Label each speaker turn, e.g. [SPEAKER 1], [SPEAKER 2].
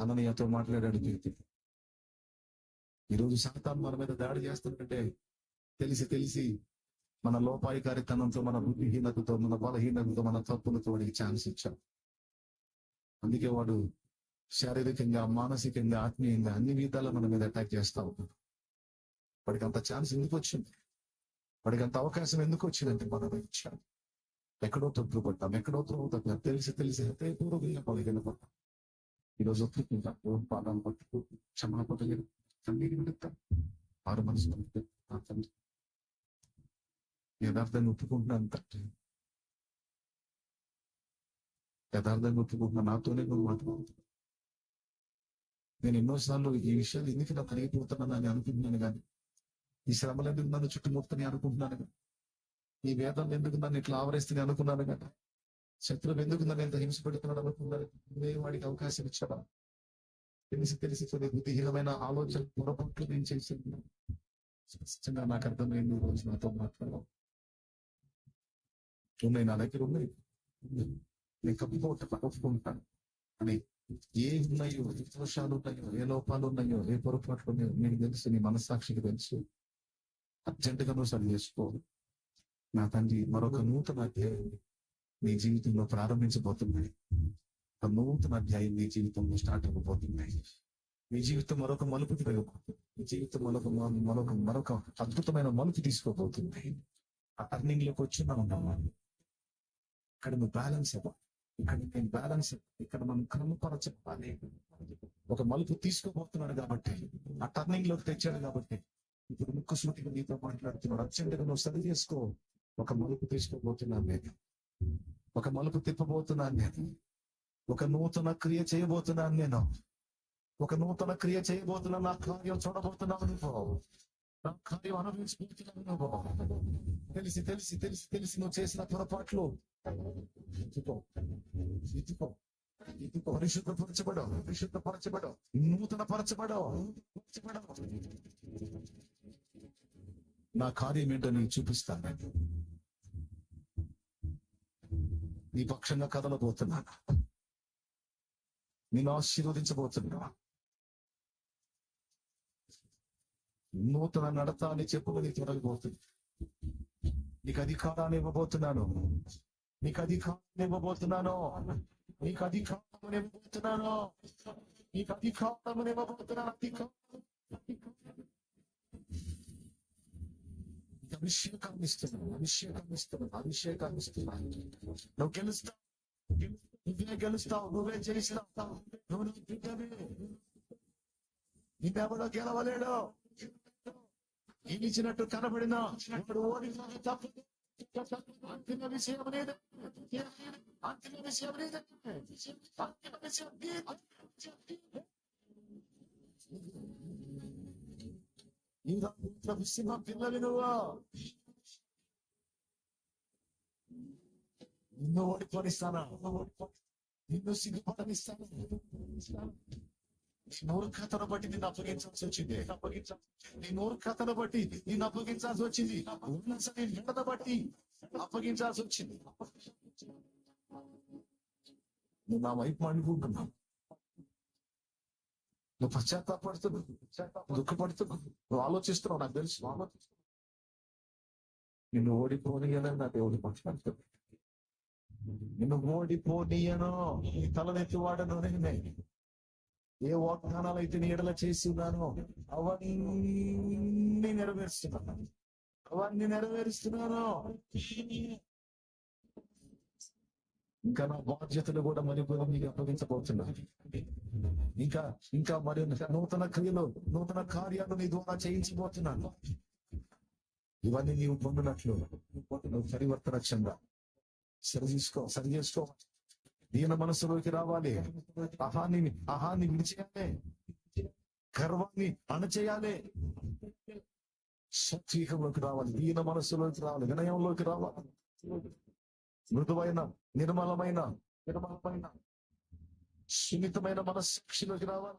[SPEAKER 1] అననీయతో మాట్లాడాడు కీర్తి. ఈరోజు సాతాన్ మన మీద దాడి చేస్తుందంటే తెలిసి తెలిసి మన లోపాయికారితనంతో మన బుద్ధిహీనతతో మన బలహీనతతో మన తప్పులతో వాడికి ఛాన్స్ ఇచ్చాం అందుకే వాడు శారీరకంగా మానసికంగా ఆత్మీయంగా అన్ని విధాలా మన మీద అటాక్ చేస్తా ఉన్నాడు. వాడికి అంత ఛాన్స్ ఎందుకు వచ్చింది? వాడికి అంత అవకాశం ఎందుకు వచ్చిందంటే మనం ఇచ్చాడు. ఎక్కడో తప్పులు పడ్డాం ఎక్కడో త్రోగుతాం తెలిసి తెలిసి హృదయపూర్వకంగా పలిగిన పడ్డాం ఈరోజు ఒప్పుకుంటాం ఓ పాదాలు పట్టుకు క్షమణ పొందలేదు తండ్రి ఆరు మనసు తండ్రి యథార్థంగా ఒప్పుకుంటున్నాను తండ్రి యథార్థంగా ఒప్పుకుంటున్నా నాతోనే నువ్వు మాట్లాడుతున్నావు నేను ఎన్నోసార్లు ఈ విషయాలు ఎందుకు నాకు అని అనుకుంటున్నాను కానీ ఈ శ్రమలు ఎందుకు నన్ను చుట్టుముట్టని అనుకుంటున్నాను కానీ ఈ వేదం ఎందుకు నన్ను ఇట్లా ఆవరిస్తుంది అనుకున్నాను కదా శత్రువు ఎందుకు నన్ను ఎంత హింస పెడుతున్నాడు అనుకున్నాను వాడికి అవకాశం ఇచ్చడం తెలిసి తెలిసి కొన్ని బుద్ధిహీనమైన ఆలోచన పొరపాట్లు నేను చేస్తున్నాను స్పష్టంగా నాకు అర్థమైంది రోజు నాతో మాట్లాడడం. ఉన్నాయి నా దగ్గర ఉన్నాయి నేను కప్పుకోవటం ఒప్పుకుంటాను అని ఏ ఉన్నాయో ఏ దోషాలు ఉన్నాయో ఏ లోపాలు ఉన్నాయో ఏ పొరపాట్లు ఉన్నాయో నీకు తెలుసు నీ మనస్సాక్షికి తెలుసు. అర్జెంటుగా నువ్వు సరి చేసుకో. నా తండ్రి మరొక నూతన అధ్యాయం. నీ జీవితంలో ప్రారంభించబోతున్నాయి. ఒక నూతన అధ్యాయం నీ జీవితంలో స్టార్ట్ అవ్వబోతున్నాయి. నీ జీవితం మరొక మలుపు తిరగబోతుంది నీ జీవితం మరొక మరొక మరొక అద్భుతమైన మలుపు తీసుకోబోతుంది. ఆ టర్నింగ్లోకి వచ్చి మనం ఇక్కడ నువ్వు బ్యాలెన్స్ అవ్వాలి ఇక్కడ నేను బ్యాలెన్స్ ఇక్కడ మనం క్రమపరచాలి ఒక మలుపు తీసుకోబోతున్నాడు కాబట్టి ఆ టర్నింగ్లోకి తెచ్చాడు కాబట్టి ఇప్పుడు ముక్కు సూటిగా నీతో మాట్లాడుతున్నాడు. అర్జెంటుగా నువ్వు సరి చేసుకో. ఒక మలుపు తీసుకోబోతున్నాను నేను. ఒక మలుపు తిప్పబోతున్నాను నేను. ఒక నూతన క్రియ చేయబోతున్నాను నేను. ఒక నూతన క్రియ చేయబోతున్నా నా కార్యం చూడబోతున్నావు నువ్వు. నా కార్యం అనుభవించబోతున్నావు నువ్వు. తెలిసి తెలిసి తెలిసి తెలిసి నువ్వు చేసిన పొరపాట్లు. ఇదిగో ఎత్తుకో ఎత్తుకో పరిశుద్ధపరచబడు పరిశుద్ధపరచబడు. నూతన పరచబడు పరచబడు నా కార్యం ఏంటో నేను చూపిస్తాను నేను నీ పక్షంగా కదలబోతున్నాను నేను ఆశీర్వదించబోతున్నా నూతన నడత అని చెప్పుకొని తొలగిపోతుంది నీకు అధికారాన్ని ఇవ్వబోతున్నాను. నీకు అధికారాన్ని ఇవ్వబోతున్నాను. నీకు అధికారం ఇవ్వబోతున్నాను. నీకు అధికారం ఇవ్వబోతున్నాను. అధికారం అభిషేకాన్ని ఇస్తున్నాను అభిషేకాన్ని ఇస్తున్నాను అభిషేకాన్ని ఇస్తున్నాను నువ్వు గెలుస్తావు. నువ్వే గెలుస్తావు. నువ్వే చేసినావు నువ్వు నీ బిడ్డవే. నిన్నెవడో గెలవలేడు. గెలిచినట్టు కనబడినా ఇప్పుడు ఓడినా తప్పు. అంతిమ విషయం అనేది అంతిమ విషయం అనేది. అంతిమ విషయం నీది. ఇంకా ఇంట్లో పిల్లలు నువ్వు నిన్ను ఓడిపోనిస్తానా నిన్ను సిగ్గుపడనిస్తాను నీ మూర్ఖతను బట్టి నిన్ను అప్పగించాల్సి వచ్చింది నీ మూర్ఖతను బట్టి నిన్ను అప్పగించాల్సి వచ్చింది సరే నిండత బట్టి అప్పగించాల్సి వచ్చింది నువ్వు నా వైపు అనుకుంటున్నావు నువ్వు పశ్చాత్తాపడుతున్నావు దుఃఖపడుతున్నావు నువ్వు ఆలోచిస్తున్నావు నాకు తెలుసు ఆలోచిస్తున్నావు. నిన్ను ఓడిపోనీయనని నా దేవుడు మాట్లాడుతున్నాడు నిన్ను ఓడిపోనీయను నీ తలనెత్తివాడను నేనే ఏ వాగ్దానాలు అయితే నీ ఎడల చేసి ఉన్నానో అవన్నీ నెరవేరుస్తున్నాను. అవన్నీ నెరవేరుస్తున్నాను. ఇంకా నా బాధ్యతలు కూడా మరిపోయి మీకు అప్పగించబోతున్నా ఇంకా ఇంకా మరి నూతన క్రియలు నూతన కార్యాలు నీ ద్వారా చేయించబోతున్నాను. ఇవన్నీ నీవు పొందినట్లు నువ్వు పరివర్తన చెందా. సరి చేసుకో సరి చేసుకో. దీన మనసులోకి రావాలి. అహాన్ని అహాన్ని విడిచేయాలి. గర్వాన్ని అణచేయాలి. సత్వీకంలోకి రావాలి. దీన మనసులోకి రావాలి. వినయంలోకి రావాలి. మృదువైన నిర్మలమైన నిర్మలమైన సున్నితమైన మనస్సాక్షిలోకి రావాలి.